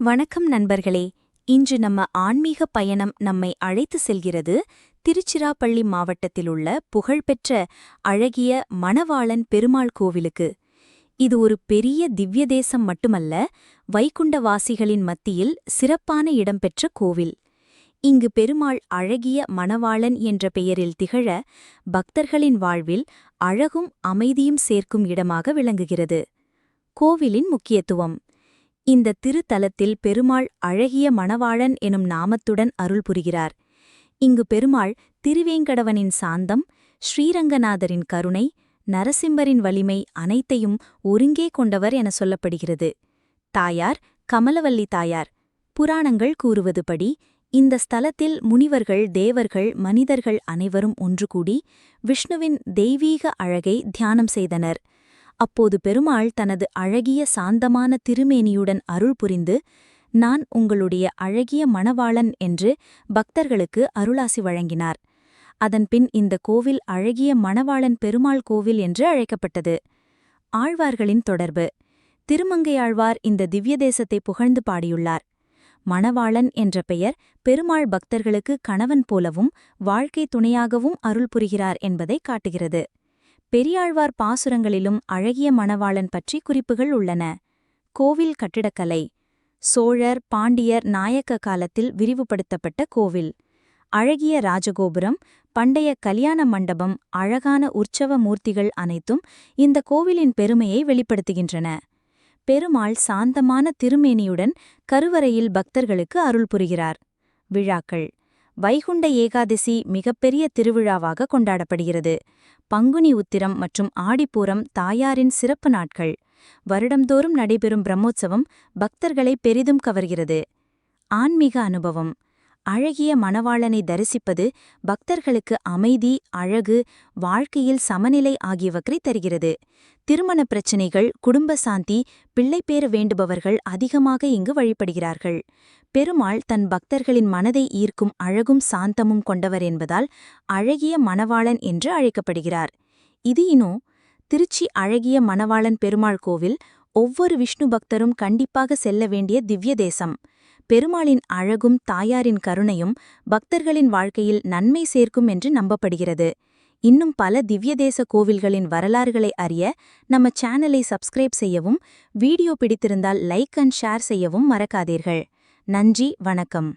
வணக்கம் நண்பர்களே. இன்று நம்ம ஆன்மீக பயணம் நம்மை அழைத்து செல்கிறது திருச்சிராப்பள்ளி மாவட்டத்தில் உள்ள புகழ்பெற்ற அழகிய மணவாளன் பெருமாள் கோவிலுக்கு. இது ஒரு பெரிய திவ்ய தேசம் மட்டுமல்ல வைகுண்டவாசிகளின் மத்தியில் சிறப்பான இடம்பெற்ற கோவில். இங்கு பெருமாள் அழகிய மணவாளன் என்ற பெயரில் திகழ பக்தர்களின் வாழ்வில் அழகும் அமைதியும் சேர்க்கும் இடமாக விளங்குகிறது. கோவிலின் முக்கியத்துவம். இந்த திருத்தலத்தில் பெருமாள் அழகிய மணவாளன் எனும் நாமத்துடன் அருள் புரிகிறார். இங்கு பெருமாள் திருவேங்கடவனின் சாந்தம் ஸ்ரீரங்கநாதரின் கருணை நரசிம்மரின் வலிமை அனைத்தையும் ஒருங்கே கொண்டவர் என சொல்லப்படுகிறது. தாயார் கமலவல்லி தாயார். புராணங்கள் கூறுவதுபடி இந்த ஸ்தலத்தில் முனிவர்கள் தேவர்கள் மனிதர்கள் அனைவரும் ஒன்று கூடி விஷ்ணுவின் தெய்வீக அழகை தியானம் செய்தனர். அப்போது பெருமாள் தனது அழகிய சாந்தமான திருமேனியுடன் அருள் புரிந்து நான் உங்களுடைய அழகிய மணவாளன் என்று பக்தர்களுக்கு அருளாசி வழங்கினார். அதன்பின் இந்த கோவில் அழகிய மணவாளன் பெருமாள் கோவில் என்று அழைக்கப்பட்டது. ஆழ்வார்களின் தொடர்பு. திருமங்கையாழ்வார் இந்த திவ்ய தேசத்தை புகழ்ந்து பாடியுள்ளார். மணவாளன் என்ற பெயர் பெருமாள் பக்தர்களுக்கு கணவன் போலவும் வாழ்க்கை துணையாகவும் அருள் புரிகிறார் என்பதை காட்டுகிறது. பெரியாழ்வார் பாசுரங்களிலும் அழகிய மணவாளன் பற்றி குறிப்புகள் உள்ளன. கோவில் கட்டிடக்கலை. சோழர் பாண்டியர் நாயக்க காலத்தில் விரிவுபடுத்தப்பட்ட கோவில். அழகிய ராஜகோபுரம் பண்டைய கல்யாண மண்டபம் அழகான உற்சவ மூர்த்திகள் அனைத்தும் இந்த கோவிலின் பெருமையை வெளிப்படுத்துகின்றன. பெருமாள் சாந்தமான திருமேனியுடன் கருவறையில் பக்தர்களுக்கு அருள் புரிகிறார். விழாக்கள். வைகுண்ட ஏகாதசி மிகப்பெரிய திருவிழாவாக கொண்டாடப்படுகிறது. பங்குனி உத்திரம் மற்றும் ஆடிப்பூரம் தாயாரின் சிறப்பு நாட்கள். வருடம்தோறும் நடைபெறும் பிரம்மோற்சவம் பக்தர்களை பெரிதும் கவர்கிறது. ஆன்மீக அனுபவம். அழகிய மணவாளனை தரிசிப்பது பக்தர்களுக்கு அமைதி அழகு வாழ்க்கையில் சமநிலை ஆகியவற்றை தருகிறது. திருமண பிரச்சினைகள் குடும்ப சாந்தி பிள்ளைப்பேறு வேண்டுபவர்கள் அதிகமாக இங்கு வழிபடுகிறார்கள். பெருமாள் தன் பக்தர்களின் மனதை ஈர்க்கும் அழகும் சாந்தமும் கொண்டவர் என்பதால் அழகிய மணவாளன் என்று அழைக்கப்படுகிறார். இது இனோ திருச்சி அழகிய மணவாளன் பெருமாள் கோவில் ஒவ்வொரு விஷ்ணு பக்தரும் கண்டிப்பாக செல்ல வேண்டிய திவ்ய தேசம். பெருமாளின் அழகும் தாயாரின் கருணையும் பக்தர்களின் வாழ்க்கையில் நன்மை சேர்க்கும் என்று நம்பப்படுகிறது. இன்னும் பல திவ்யதேச கோவில்களின் வரலாறுகளை அறிய நம்ம சேனலை சப்ஸ்கிரைப் செய்யவும் வீடியோ பிடித்திருந்தால் லைக் அண்ட் ஷேர் செய்யவும் மறக்காதீர்கள். நன்றி வணக்கம்.